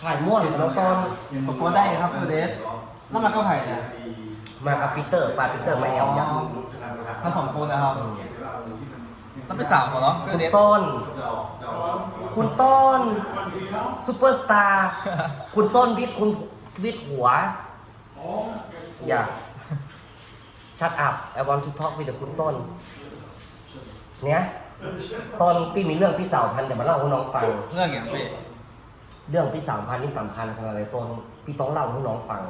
ขายม่วนกับน้องตอนก็กลัวได้ครับพี่โอเดสแล้วมันก็ไผ่เนี่ยมากับปีเตอร์ปาปีเตอร์มาแอลยักษ์มาสองคนนะครับต้องไปสาวเหรอพี่คุโอณเดสต้น คุณต้นซูเปอร์สตาร์คุณต้นวิทย์คุณวิทย์หัวอย่าชัดอัพ I want to talk with the คุณต้น เนี่ย ตอนพี่มีเรื่องพี่สาวพันธุ์เดี๋ยวมาเล่าให้น้องฟัง เรื่องอย่างพี่ เรื่องพี่สาวพันธุ์นี่สำคัญขนาดไหนต้นพี่ต้องเล่าให้น้องฟัง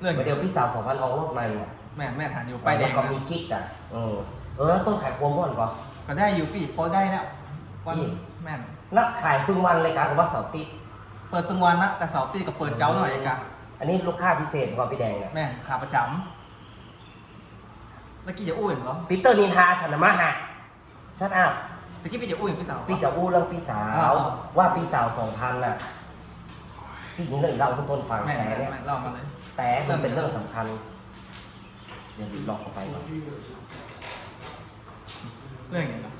เรื่อง เดี๋ยวพี่สาวสองพันออกรถใหม่น่ะแม่แม่ฐานอยู่ไปายแดงแล้วก็นะมีกิ๊กอะเออเออต้นขายควงม่วนก่อน ก็ได้อยู่พี่พอได้แล้ววันอีกแม่นนักขายทุกวันเลยครับว่าเสาร์ติดเปิดตึงวันนะแต่เสาร์ตีกับเปิดเจ้าหน่อยกันอันนี้ลูกค้าพิเศษก่อนพี่แดงเนี่ยแม่นขาประจำแล้วกี้จะอู้อย่างเหรอปีเตอร์นินทาฉันนะมาหะชัดอัพ ตะกี้พี่จะอู้อย่างพี่สาว พี่จะอู้เรื่องพี่สาอ่าวว่าพี่สาวสองพันน่ะพี่นี่เลยเล่าให้ต้นฟังแม่นแต่แม่นเนี่ยแม่นเล่ามาเลย แต่มันเป็นเรื่องสำคัญเดี๋ยวรอเข้าไปก่อนเรื่องอย่างเหรอ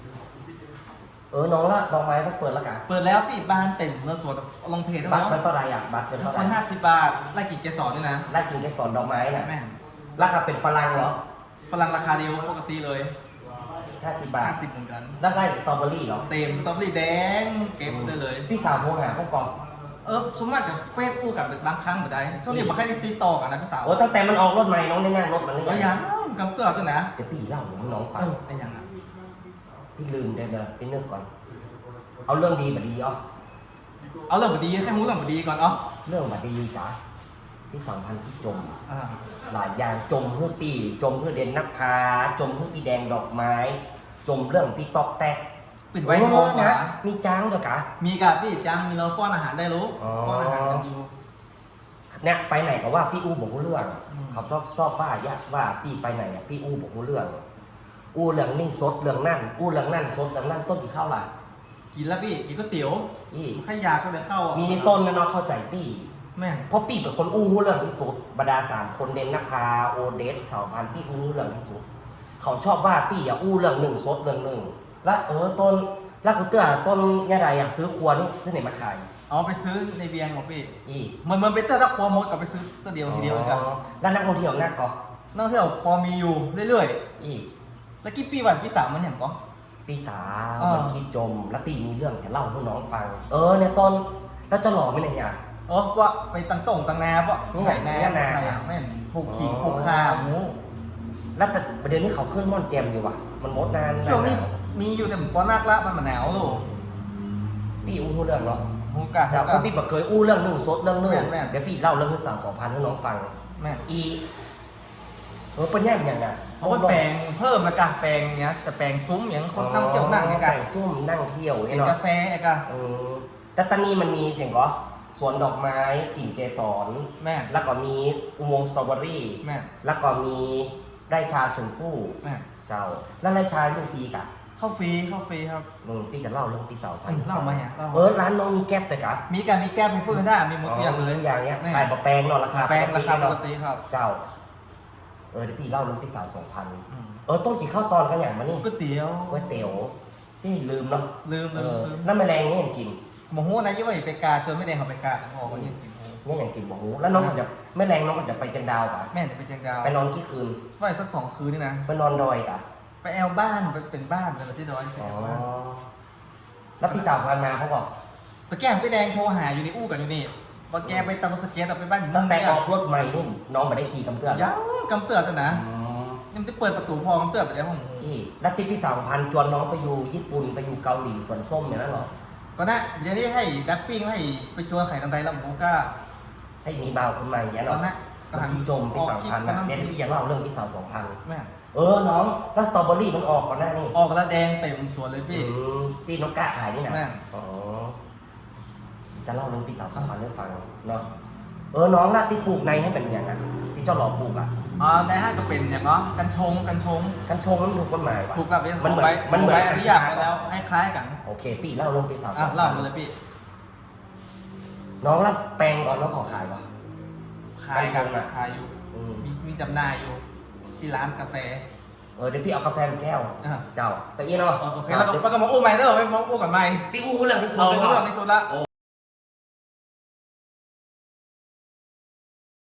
เออน้องละดอกไม้ต้องเปิดแล้วกันเปิดแล้วพี่บ้านเต็มเนื้อสวนลงเพจแล้วบัตรเนาะมันเท่าไหรอะบัตรเป็นเท่าไหครนห้าสิบบาทไล่กี่เกสรด้วยนะ ไล่กินแจ็คสันดอกไม้น่ะแม่นราคาเป็นฝรั่งเหรอ ฝรั่งราคาเดียวปกติเลย ห้าสิบบาทห้าสิบเหมือนกันแล้วได้สตรอเบอรี่เหรอ เต็มสตรอเบอรี่แดงเก็บได้เลย พี่สาวโทรหาพวกกองเออสมมติกับเฟซอู้กันเป็นบางครั้งเหมือนได้ช่วงนี้บอกให้ติดต่อกันนะพี่สาวโอ้ตั้งแต่มันออกรถใหม่น้องได้นั่งรถมันหรือเออยัยังงกำเตือนตัวนะเดี๋ยวพี่เล่าให้น้องฟัเองอไอ้ยังอะพี่ลืมเดี๋ยวเดี๋ยวพี่นึกก่อน เอาเรื่องดีบดีอ๋อเอาเรื่องบดีแค่มู้เรื่องบดีก่อนเอ๋อเรื่องบดีจ้ะ ที่สองพันที่จม อ่าหลายอย่างจมเพื่อปี จมเพื่อเด่นนักพาจมเพื่อปีแดงดอกไม้ จมเรื่องพี่ตอกแตกปิดไว้ห้องนะนะมีจ้างด้วยกะ มีกับพี่จังมีเราป้อนอาหารได้รู้อ๋อ ป้อนอาหารกันอยู่ เนี่ยไปไหนก็ว่าพี่อูบอกรู้เรื่องอืม เขาชอบชอบว่าอยากว่าพี่ไปไหนอะพี่อูบอกรู้เรื่อง อูเรื่องนี่สดเรื่องนั่นอูเรื่องนั่นสดเรื่องนั่นต้นกี่ข้าวล่ะกินแล้วพี่กินก๋วยเตี๋ยวอีขยาก็เลยเข้ามีมีในต้นนะเนาะเข้าใจพี่ แม่งเพราะพี่เป็นคนอู้รู้เรื่องที่สุดบรรดาสามคนเดนนภาโอเดสสาวพันพี่อู้รู้เรื่องที่สุด เขาชอบว่าพี่อะอู้เรื่องหนึ่งสดเรื่องหนึ่งแล้วเออต้นแล้วกูเตือต้นยาใดอยากซื้อครัวนี่ที่ไหนมาขายเอาไปซื้อในเบียงของพี่อีเหมือนเหมือนไปเตอร์ตะครัวมดกับไปซื้อตัวเดียวทีเดียวกันอ๋อแล้วนักท่องเที่ยวนักก็นักเที่ยวพอมีอยู่เรื่อยอีๆแล้วกี่ปีวันพี่สามมันอย่างก็ปีสาวอ่ามัมันคิดจมแล้วปีมีเรื่องจะเล่าให้น้องฟัง เออเนี่ยต้นแล้วจะหล่อไหมเนี่ยอะ เออว่าไปตังต่งตังนาปะนี่ไข่นานี่นาไข่แม่นปลูกขิงอ๋อปลูกข่าหมูแล้วแต่ประเด็นนี้เขาขึ้นม่อนแจมอยู่ว่ะ มันมดนานช่วงนี้หาวมีอยู่แต่ปอนักละมันมาหนาวลูกพี่อู้รู้เรื่องเนาะหูกะแต่หูก็กะพี่บอกเคยอู้เรื่องหนึ่งสดเรื่องหนึ่งแม่นแม่นเดี๋ยวพี่เล่าเรื่องที่สาวสองพันให้น้องฟังแม่นอีเออเป็นแย่อย่างน่ะเอาไปแปลงเพิ่มนะกะแปลงเนี้ยจะแปลงซุ้มอย่างคนนั่งเที่ยวนั่งไงกะแต่งซุ่มนั่งเที่ยวกิไอ้นเนาะกาแฟไอ้กะเออแต่ตอนนี้มันมีเสียงก็ สวนดอกไม้กลิ่นเกสร แม่นแล้วก็มีอุโมงค์สตรอเบอรี่ แม่นแล้วก็มีไร่ชาชมพู่ แม่นเจ้า แล้วไร่ชาเรื่องฟรีกะเข้าฟรีเข้าฟรีครับมึงพี่จะเล่าเรื่องปีเสาพันอืมเล่ามาเนี่ยเล่ามาเออร้านน้องมีแก๊บแต่กะมีการมีแก้มมีฟูดกันได้มีหมดทุกอย่างเลยอย่างเนี้ยแม่ขายบะแปลงเนาะราคาแปลงราคาปเนาะกติครับเจ้า เออเดี๋ยวพี่เล่าเรื่องปีสาวสองพันอืมเออต้นกี่ข้าวตอนกันอย่างมานี่ก๋วยเตี๋ยวก๋วยเตี๋ยวพี่ลืมเนาะลืมเอลืมอลืมน้ำแมลงนี่ยังกิน หมูฮู้นะยี่ว่าอย่าไปกาจนไม่แดงเขาไปกาอ๋อก็ยังกินหมูนี่ยังกินบอกหูแล้วน้องก็จะแม่แรงน้องก็จะไปจังดาวปะแม่จะไปเชียงดาวไปนอนกี่คืนไปสักสองคืนนี่นะไปนอนดอยกะไปแอลบ้านไปเป็นบ้านเป็นที่ดอยไปอ๋อแอลบ้านแล้วพี่สาวพามาเขาบอกตะแก้มไปแดงโทรหาอยู่ในอู้กันอยู่นี่ว่าแกไปตังสเก็ตเอาไปบ้านอยู่ตั้งแต่เนี่ยออกรถใหม่นี่น้องไม่ได้ขี่กำเตือนยังกำเตือนจ้ะนะอืมยังจะเปิดประตูพอกำเตือนไปแล้วของหมูอีแล้วที่พี่สาวพันชวนน้องไปอยู่ญี่ปุ่นไปอยู่เกาหลีสวนส้มเนี่ยนั่นเหรอ ก็นะเดี๋ยวนี้ให้ดักปิ้งให้ไปจวนไข่ตังไดแล้วหมูก็ ให้มีบ่าวคนใหม่เนี่ยตอเนาะนนั้นมันที่จมพี่สาวพันอนะอกคลิปเดี๋ยวพี่จะเล่าเรื่องพี่สาวสองพันแม่เออน้องแล้วสตรอเบอรี่มันออกก่อนหน้านี่ออกแล้วแดงเต็มสวนเลยพี่ อืมที่น้องกล้าขายนี่นะแม่อ๋อจะเล่าเรื่องพี่สาวสองพันให้ฟังเนาะเออน้องน่ะที่ปลูกในให้เป็นอย่างนั้นที่เจ้าหล่อปลูกอะ อ่าในห้างก็เป็นอย่างเนาะกันชงกันชงกันชงมันถูกกฎหมายวะถูกกับเรื่องมันเหมือนใบมันเหมือนใบอกัญนุชาญาตมาแล้วให้คล้ายกันโอเคพี่เล่าเรื่องพี่สาวอะเล่ามาเลยพี่น้องรับแปลงก่อนน้องขอขายวะขายกันกันชงอะขายอยู่อืมมีมีจำหน่ายอยู่ ที่ร้านกาแฟเออเดี๋ยวพี่เอากาแฟมาแก้วอะเจ้าแต่อีเนาะเออโอเคแล้วก็แล้วก็มาอู้ใหม่เด้อไม่มาอู้กันใหม่พี่อู้เรื่องพี่สุดเอาเลยเรื่องเนาะในสุดละ